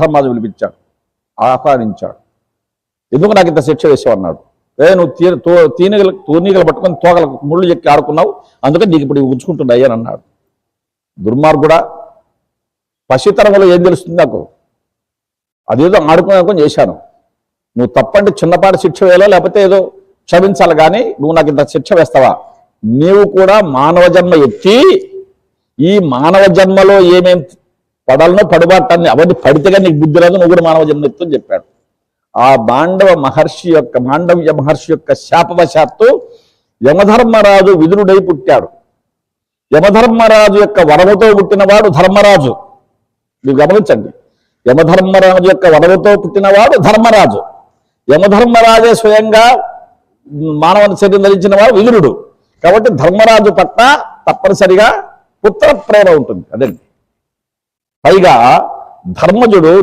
ధర్మాజు పిలిపించాడు. ఆహ్వానించాడు. ఎందుకు నాకు ఇంత శిక్ష వేసావు అన్నాడు. ఏ నువ్వు తీ తో తీనిగలు తూనీగలు పట్టుకొని తోగలకు ముళ్ళు ఎక్కి ఆడుకున్నావు? అందుకని నీకు ఇప్పుడు ఉంచుకుంటున్నాయి అని అన్నాడు. దుర్మార్గుడా పసితరంలో ఏం తెలుస్తుంది నాకు? అదేదో ఆడుకునే చేశాను. నువ్వు తప్పంటే చిన్నపాటి శిక్ష వేయాలా? లేకపోతే ఏదో క్షమించాలి కానీ నువ్వు నాకు ఇంత శిక్ష వేస్తావా? నీవు కూడా మానవ జన్మ ఎత్తి ఈ మానవ జన్మలో ఏమేం పడాలనో పడుబాటాన్ని అవన్నీ పడితేగా నీకు బుద్ధి రాదు నువ్వు కూడా మానవ జన్మెత్తు అని చెప్పాడు. ఆ మాండవ మహర్షి యొక్క మాండవ్య మహర్షి యొక్క శాపవశాత్తు యమధర్మరాజు విదురుడై పుట్టాడు. యమధర్మరాజు యొక్క వరముతో పుట్టినవాడు ధర్మరాజు. మీరు గమనించండి. యమధర్మరాజు యొక్క వరముతో పుట్టినవాడు ధర్మరాజు. యమధర్మరాజే స్వయంగా మానవ శరీరం ధరించిన వాడు విదురుడు. కాబట్టి ధర్మరాజు పట్ల తప్పనిసరిగా పుత్ర ప్రేమ ఉంటుంది. అదండి పైగా ధర్మజుడు